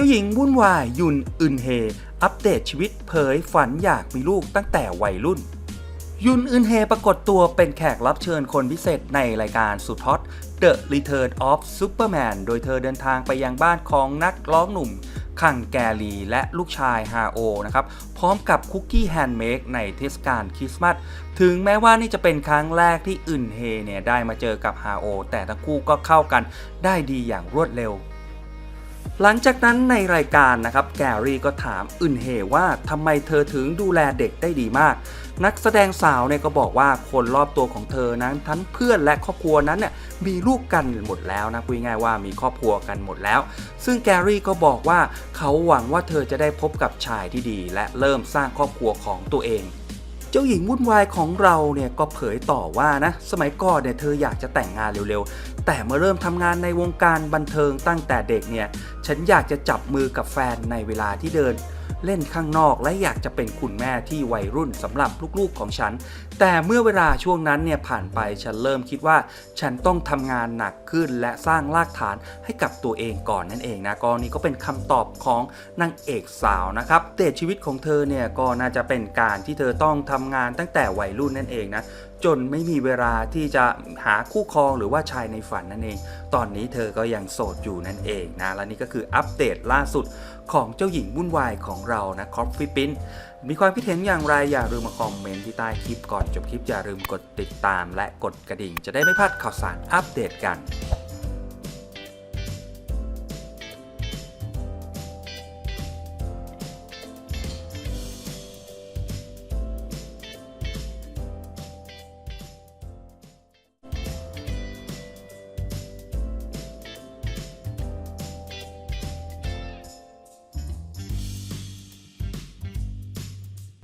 จ้าหญิงวุ่นวายยุนอึนเฮ อัปเดตชีวิตเผยฝันอยากมีลูกตั้งแต่วัยรุ่น ยุนอึนเฮปรากฏตัวเป็นแขกรับเชิญคนพิเศษในรายการสุดฮอต The Return of Superman โดยเธอเดินทางไปยังบ้านของนักร้องหนุ่มคังแกลีและลูกชายฮาโอนะครับ พร้อมกับคุกกี้แฮนด์เมดในเทศกาลคริสต์มาสถึงแม้ว่านี่จะเป็นครั้งแรกที่อึนเฮเนี่ยได้มาเจอกับฮาโอแต่ทั้งคู่ก็เข้ากันได้ดีอย่างรวดเร็ว หลังจากนั้นในรายการนะครับแกรี่ก็ถามอึนเฮว่าทำไมเธอถึงดูแลเด็กได้ดีมาก นักแสดงสาวเนี่ยก็บอกว่าคนรอบตัวของเธอนั้นทั้งเพื่อนและครอบครัวนั้นเนี่ยมีลูกกันหมดแล้วนะพูดง่ายว่ามีครอบครัวกันหมดแล้ว ซึ่งแกรี่ก็บอกว่าเขาหวังว่าเธอจะได้พบกับชายที่ดี และเริ่มสร้างครอบครัวของตัวเอง จ้าหญิงวุ่นวายของเราเนี่ยก็เผยต่อว่านะสมัยก่อนเนี่ยเธออยากจะแต่งงานเร็วๆ แต่เมื่อเริ่มทำงานในวงการบันเทิงตั้งแต่เด็กเนี่ยฉันอยากจะจับมือกับแฟนในเวลาที่เดิน เล่นข้างนอก และอยากจะเป็นคุณแม่ที่วัยรุ่นสำหรับลูกๆของฉัน แต่เมื่อเวลาช่วงนั้นเนี่ยผ่านไปฉันเริ่มคิดว่า ฉันต้องทำงานหนักขึ้นและสร้างรากฐานให้กับตัวเองก่อนนั่นเองนะก็นี่ก็เป็นคำตอบของนางเอกสาวนะครับเตชีวิตของเธอเนี่ยก็น่าจะเป็นการที่เธอต้องทำงานตั้งแต่วัยรุ่นนั่นเองนะจนไม่มีเวลาที่จะหาคู่ครองหรือว่าชายในฝันนั่นเอง ตอนนี้เธอก็ยังโสดอยู่นั่นเองนะ และนี่ก็คืออัปเดตล่าสุดของเจ้าหญิงวุ่นวายของเรานะคอฟฟี่ปิ้นมีความคิดเห็นอย่างไรอย่าลืมมาคอมเมนต์ที่ใต้คลิปก่อนจบคลิปอย่าลืมกดติดตาม และกดกระดิ่ง จะได้ไม่พลาดข่าวสารอัปเดตกัน